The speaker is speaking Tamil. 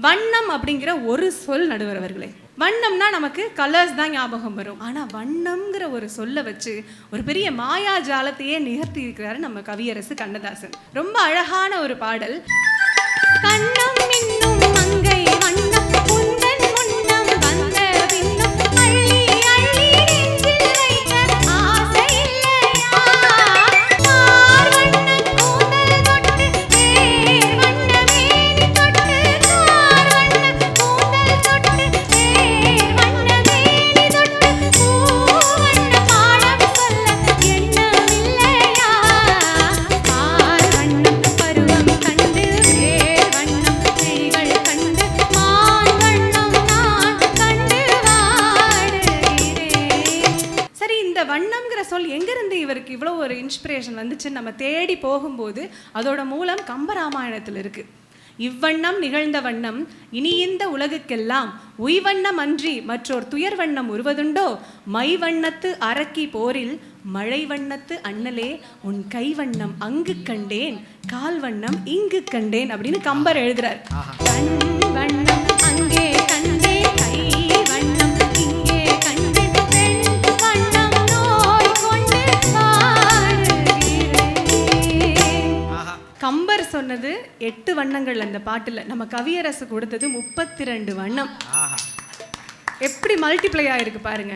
வண்ணம் அப்படிங்கிற ஒரு சொல் நடுவர் அவர்களே வண்ணம்னா நமக்கு கலர்ஸ் தான் ஞாபகம் வரும். ஆனா வண்ணம்ங்கிற ஒரு சொல்ல வச்சு ஒரு பெரிய மாயாஜாலத்தையே நிகழ்த்தி இருக்கிறாரு நம்ம கவியரசு கண்ணதாசன். ரொம்ப அழகான ஒரு பாடல். கண்ணம் இன்னும் இந்த வண்ணம்ங்கிற சொல் எங்கிருந்து இவருக்கு இவ்வளோ ஒரு இன்ஸ்பிரேஷன் வந்துச்சுன்னு நம்ம தேடி போகும்போது அதோட மூலம் கம்பராமாயணத்தில் இருக்கு. இவ்வண்ணம் நிகழ்ந்த வண்ணம் இனி இந்த உலகுக்கெல்லாம் உய்வண்ணம் அன்றி மற்றோர் துயர் வண்ணம் உருவதுண்டோ? மை வண்ணத்து அரக்கி போரில் மழை வண்ணத்து அண்ணலே உன் கை வண்ணம் அங்கு கண்டேன் கால் வண்ணம் இங்கு கண்டேன் அப்படின்னு கம்பர் எழுதுறார். வண்ணம் கம்பர் சொன்னது எட்டு வண்ணங்கள் அந்த பாட்டுல. நம்ம கவியரசு கொடுத்தது முப்பத்தி ரெண்டு வண்ணம். ஆஹா. எப்படி மல்டிப்ளை ஆயிருக்கு பாருங்க.